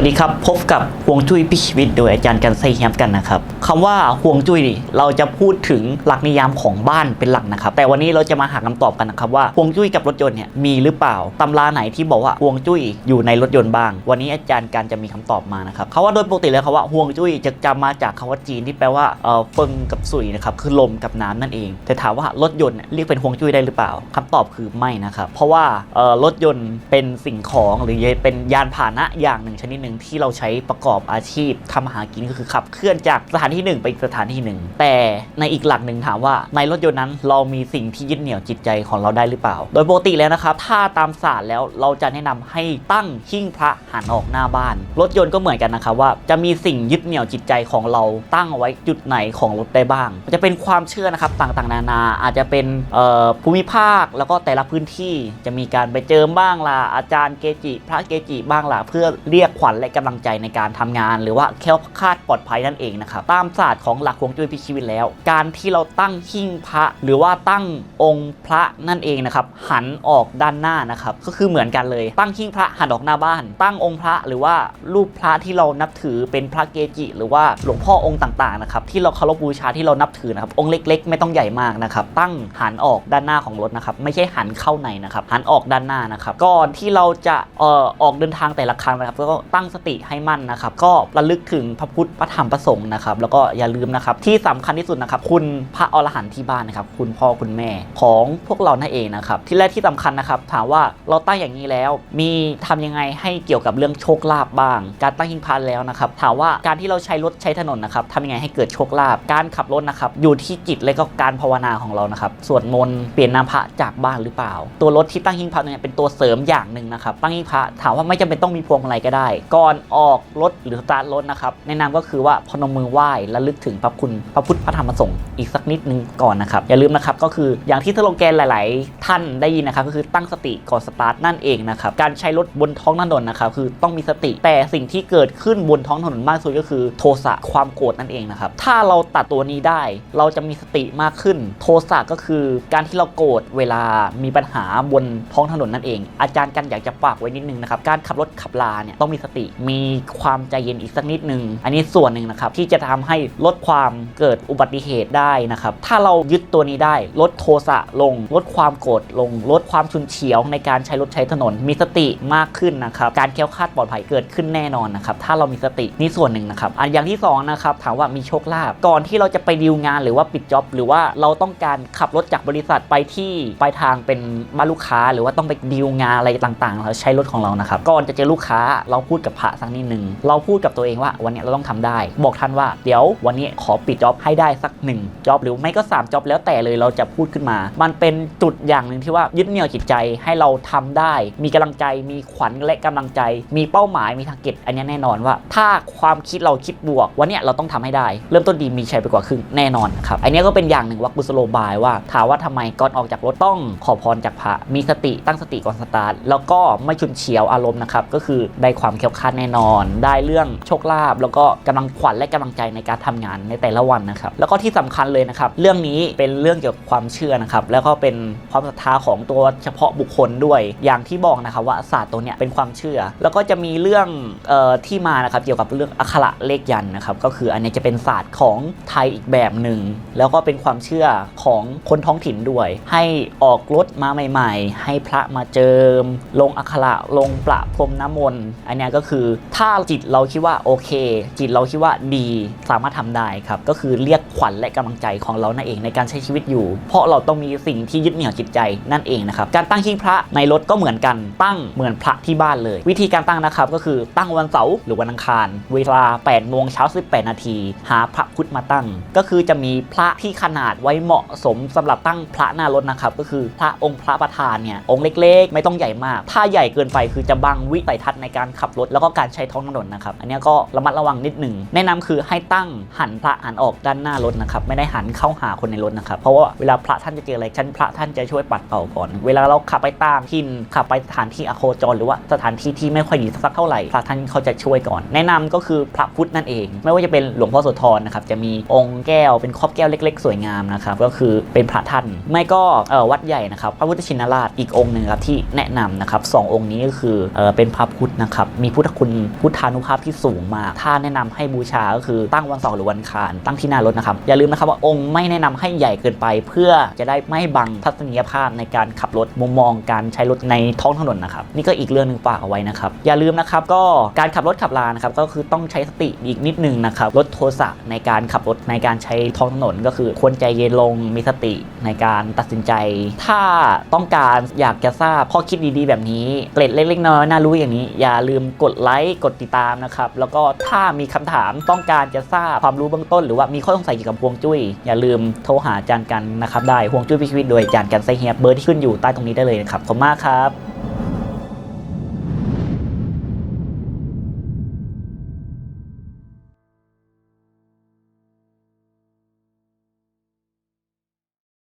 วัสดีครับ พบกับวงจุ้ยพิชีวิตโดยอาจารย์กันไซแฮมกันนะครับ คำว่าฮวงจุ้ยเราจะพูดถึงหลักนิยามของบ้านเป็นหลักนะครับ แต่วันนี้เราจะมาหาคำตอบกันนะครับว่าฮวงจุ้ยกับรถยนต์เนี่ยมีหรือเปล่าตำราไหนที่บอกว่าฮวงจุ้ยอยู่ในรถยนต์บ้าง วันนี้อาจารย์กันจะมีคำตอบมานะครับเขาว่าโดยปกติแล้วคำว่าฮวงจุ้ยจะจำมาจากคำว่าจีนที่แปลว่าเอ่อเฟิงกับสุยนะครับคือลมกับน้ำนั่นเอง แต่ถามว่ารถยนต์เรียกเป็นฮวงจุ้ยได้หรือเปล่าคำตอบคือไม่นะครับเพราะว่าเอ่อรถยนต์เป็นสิ่งของหรือเป็นยานพาหนะอย่างหนึ่งชนิดหนึ่งที่เราใช้ประกอบอาชีพทำอาหากินก็คือขับเคลื่อนจากสถานที่หนึ่งไปอีกสถานที่หนึ่งแต่ในอีกหลักหนึ่งถามว่าในรถยนต์นั้นเรามีสิ่งที่ยึดเหนี่ยวจิตใจของเราได้หรือเปล่า โดยปกติแล้วนะครับถ้าตามศาสตร์แล้วเราจะแนะนำให้ตั้งหิ้งพระหันออกหน้าบ้าน รถยนต์ก็เหมือนกันนะครับว่าจะมีสิ่งยึดเหนี่ยวจิตใจของเราตั้งเอาไว้จุดไหนของรถได้บ้าง จะเป็นความเชื่อนะครับต่างๆ นานาอาจจะเป็นภูมิภาคแล้วก็แต่ละพื้นที่จะมีการไปเจิมบ้างล่ะอาจารย์เกจิ พระเกจิบ้างล่ะเพื่อเรียกขวัญและกำลังใจในการทำงาน หรือว่าแคล้วคาดปลอดภัยนั่นเองนะครับตามศาสตร์ของหลักฮวงจุ้ยพิชีวิตแล้ว การที่เราตั้งหิ้งพระ หรือว่าตั้งองค์พระนั่นเองนะครับหันออกด้านหน้านะครับก็คือเหมือนกันเลย ตั้งหิ้งพระหันออกหน้าบ้าน ตั้งองค์พระหรือว่ารูปพระที่เรานับถือเป็นพระเกจิ หรือว่าหลวงพ่อองค์ต่างๆนะครับที่เราเคารพบูชาที่เรานับถือนะครับองค์เล็ก ๆ ไม่ต้องใหญ่มากนะครับตั้งหันออกด้านหน้าของรถนะครับไม่ใช่หันเข้าในนะครับหันออกด้านหน้านะครับก่อนที่เราจะเอ่อออกเดินทางแต่ละครั้งนะครับก็ตั้งสติให้มั่นนะครับก็ระลึกถึงพระพุทธพระธรรมพระสงฆ์นะครับแล้วก็อย่าลืมนะครับ ที่สำคัญที่สุดนะครับ คุณพระอรหันต์ที่บ้านนะครับ คุณพ่อคุณแม่ของพวกเรานั่นเองนะครับ ที่แรกที่สำคัญนะครับถามว่าเราตั้งอย่างนี้แล้ว มีทำยังไงให้เกี่ยวกับเรื่องโชคลาภบ้าง การตั้งหิ้งพระแล้วนะครับ ถามว่าการที่เราใช้รถใช้ถนนนะครับทำยังไงให้เกิดโชคลาภการขับรถนะครับอยู่ที่จิตและก็การภาวนาของเรานะครับสวดมนต์เปลี่ยนนามพระจากบ้านหรือเปล่า ตัวรถที่ตั้งหิ้งพระเนี่ยเป็นตัวเสริมอย่างหนึ่งนะครับตั้งหิ้งพระถามว่าไม่จำเป็นต้องมีพวงมาลัยก็ได้ ก่อนออกรถหรือสตาร์ทรถนะครับแนะนำก็คือว่าพนมมือไหว้และลึกถึงพระคุณพระพุทธพระธรรมพระสงฆ์อีกสักนิดนึงก่อนนะครับ อย่าลืมนะครับก็คืออย่างที่สโลแกนหลาย ๆ ท่านได้ยินนะครับก็คือตั้งสติก่อนสตาร์ทนั่นเองนะครับการใช้รถบนท้องถนนนะครับคือต้องมีสติแต่สิ่งที่เกิดขึ้นบนท้องถนนมากสุดก็คือโทสะความโกรธนั่นเองนะครับถ้าเราตัดตัวนี้ได้เราจะมีสติมากขึ้น โทสะก็คือการที่เราโกรธเวลามีปัญหาบนท้องถนนนั่นเอง อาจารย์กันอยากจะฝากไว้นิดนึงนะครับการขับรถขับลาเนี่ยต้องมีสติมีความใจเย็นอีกสักนิดนึง อันนี้ส่วนหนึ่งนะครับที่จะทำให้ลดความเกิดอุบัติเหตุได้นะครับ ถ้าเรายึดตัวนี้ได้ลดโทสะลง ลดความโกรธลง ลดความชุนเฉียวในการใช้รถใช้ถนน มีสติมากขึ้นนะครับ การแค้วคาดปลอดภัยเกิดขึ้นแน่นอนนะครับ ถ้าเรามีสตินี่ส่วนหนึ่งนะครับ อันอย่างที่สองนะครับ ถามว่ามีโชคลาภ ก่อนที่เราจะไปดีลงานหรือว่าปิดจ็อบหรือว่าเราต้องการขับรถจากบริษัทไปที่ปลายทางเป็นบ้านลูกค้า หรือว่าต้องไปดีลงานอะไรต่างๆ เราใช้รถของเรานะครับ ก่อนจะเจอลูกค้าเราพูดกับพระสักนิดหนึ่ง เราพูดกับตัวเองว่าวันนี้เราต้องทำได้ บอกท่านว่าเดี๋ยววันนี้ขอปิดจ็อบให้ได้สักหนึ่งจ็อบหรือไม่ก็3จ็อบแล้วแต่เลยเราจะพูดขึ้นมา มันเป็นจุดอย่างหนึ่งที่ว่ายึดเหนี่ยวจิตใจให้เราทำได้ มีกำลังใจมีขวัญและกำลังใจ มีเป้าหมายมีทางเก็ตอันนี้แน่นอนว่า ถ้าความคิดเราคิดบวก วันนี้เราต้องทำให้ได้ เริ่มต้นดีมีชัยไปกว่าครึ่งแน่นอนครับอันนี้ก็เป็นอย่างหนึ่งวักบุสโลบายว่าถามว่าทำไมก่อนออกจากรถต้องขอพรจากพระมีสติตั้งสติก่อนสตาร์ทแล้วก็ไม่ชุนเฉียวอารมณ์นะครับก็คือได้ความแข็งคลาดแน่นอน ได้เรื่องโชคลาภแล้วก็กำลังขวัญและกำลังใจในการทำงานในแต่ละวันนะครับ แล้วก็ที่สำคัญเลยนะครับ เรื่องนี้เป็นเรื่องเกี่ยวกับความเชื่อนะครับ แล้วก็เป็นความศรัทธาของตัวเฉพาะบุคคลด้วย อย่างที่บอกนะครับว่าศาสตร์ตัวเนี้ยเป็นความเชื่อ แล้วก็จะมีเรื่องเอ่อที่มานะครับเกี่ยวกับเรื่องอักขระเลขยันนะครับ ก็คืออันนี้จะเป็นศาสตร์ของไทยอีกแบบหนึ่ง แล้วก็เป็นความเชื่อของคนท้องถิ่นด้วย ให้ออกรถมาใหม่ ๆ ให้พระมาเจิม ลงอักขระลงประพรมน้ำมนต์ อันนี้ก็คือถ้าจิตเราคิดว่าโอเค จิตเราคิดว่าดีสามารถทำได้ครับก็คือเรียกขวัญและกำลังใจของเรานั่นเองในการใช้ชีวิตอยู่ เพราะเราต้องมีสิ่งที่ยึดเหนี่ยวจิตใจนั่นเองนะครับการตั้งหิ้งพระในรถก็เหมือนกันตั้งเหมือนพระที่บ้านเลย วิธีการตั้งนะครับก็คือตั้งวันเสาร์หรือวันอังคาร เวลา8โมงเช้า18 นาที หาพระพุทธมาตั้ง ก็คือจะมีพระที่ขนาดไว้เหมาะสมสำหรับตั้งพระหน้ารถนะครับก็คือพระองค์พระประธานเนี่ยองค์เล็กๆ ไม่ต้องใหญ่มาก ถ้าใหญ่เกินไปคือจะบังวิสัยทัศน์ในการขับรถแล้วก็การใช้ท้องถนนนะครับอันนี้ก็ระมัดระวังนิดหนึ่งแนะนำคือให้ตั้งหันพระหันออกด้านหน้ารถนะครับไม่ได้หันเข้าหาคนในรถนะครับเพราะว่าเวลาพระท่านจะเจออะไรท่านพระท่านจะช่วยปัดเป่าก่อน เวลาเราขับไปตามทินขับไปสถานที่อโคจร หรือว่าสถานที่ที่ไม่ค่อยดีสักเท่าไหร่พระท่านเขาจะช่วยก่อน แนะนำก็คือพระพุทธนั่นเอง ไม่ว่าจะเป็นหลวงพ่อโสธรนะครับจะมีองค์แก้วเป็นครอบแก้วเล็ก ๆ สวยงามนะครับก็คือเป็นพระท่านไม่ก็เอ่อวัดใหญ่นะครับพระพุทธชินราชอีกองค์หนึ่งครับที่แนะนำนะครับสององค์นี้ก็คือเอ่อเป็นพระพุทธนะครับมีพุทธคุณพุทธานุภาพที่สูงมาก ถ้าแนะนำให้บูชาก็คือตั้งวันเสาร์หรือวันคารตั้งที่หน้ารถนะครับ อย่าลืมนะครับว่าองค์ไม่แนะนำให้ใหญ่เกินไป เพื่อจะได้ไม่บังทัศนียภาพในการขับรถมุมมองการใช้รถในท้องถนนนะครับนี่ก็อีกเรื่องหนึ่งฝากเอาไว้นะครับอย่าลืมนะครับก็การขับรถขับลานะครับก็คือต้องใช้สติอีกนิดนึงนะครับลดโทสะในการขับรถในการใช้ท้องถนน ก็คือควรใจเย็นลงมีสติในการตัดสินใจ ถ้าต้องการอยากจะทราบข้อคิดดีๆ แบบนี้เกร็ดเล็กๆน้อยๆน่ารู้อย่างนี้ อย่าลืมกดไลค์กดติดตามนะครับแล้วก็ถ้ามีคำถามต้องการจะทราบความรู้เบื้องต้นหรือว่ามีข้อสงสัยเกี่ยวกับฮวงจุ้ย อย่าลืมโทรหาอาจารย์กันนะครับได้ฮวงจุ้ยพิชีวิตโดยอาจารย์กันไซเฮียเบอร์ที่ขึ้นอยู่ใต้ตรงนี้ได้เลยนะครับขอบคุณมากครับ